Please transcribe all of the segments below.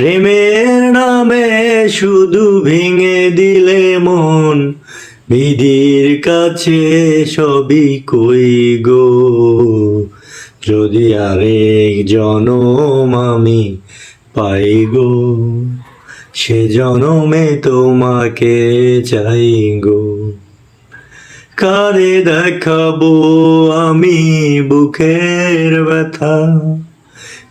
প্রেমের নামে শুধু ভেঙে দিলে মন, বিধির কাছে সবই কই গো? যদি আরেক জনম আমি পাই গো, সে জনমে তোমাকে চাই গো। কারে দেখাবো আমি বুকের ব্যথা?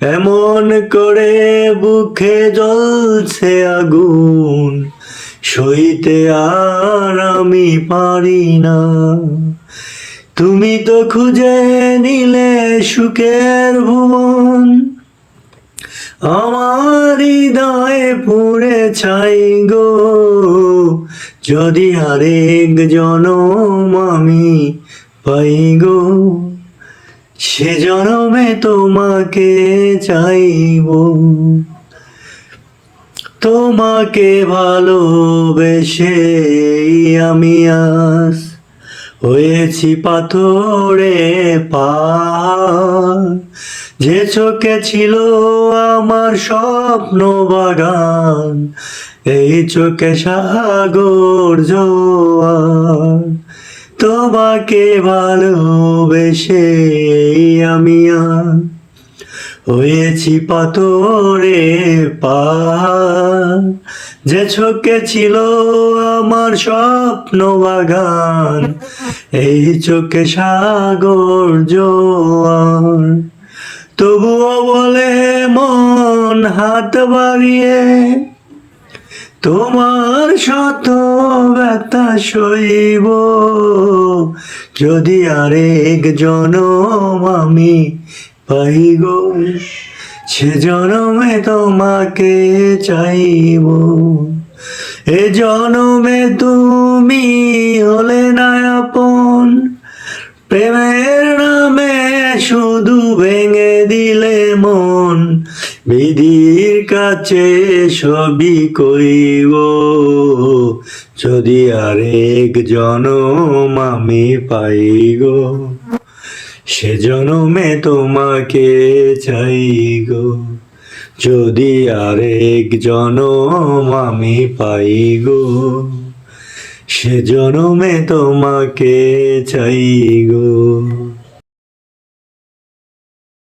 এমন করে বুকে জ্বলছে আগুন, সইতে আর আমি পারি না। তুমি তো খুঁজে নিলে সুখের ভুবন, আমার হৃদয়ে পুড়ে ছাই গো। যদি আরেক জনম আমি পাই গো। সে জনমে তোমাকে চাইব। তোমাকে ভালোবেসে আমি আস হয়েছি পাথরে পার যে চোখে ছিল আমার স্বপ্ন বাগান, এই চোখে সাগর জোয়ার। তোমাকে ভালোবেসে আমি আর হয়েছি পাথরে পার যে চোখে ছিল আমার স্বপ্ন বাগান, এই চোখে সাগর জোয়ার। তবুও বলে মন হাত বাড়িয়ে তোমার শত ব্যথা সইব। যদি আরেক জনম আমি পাই গো, সে জনমে তোমাকে চাইব। এ জনমে তুমি হলে না আপন, প্রেমের শুধু ভেঙে দিলে মন, বিধির কাছে সবই কইব যদি আরেক জনম আমি পাই গো সে জনমে তোমাকে চাই গো যদি আরেক জনম আমি পাই গো সে জনমে তোমাকে চাই গো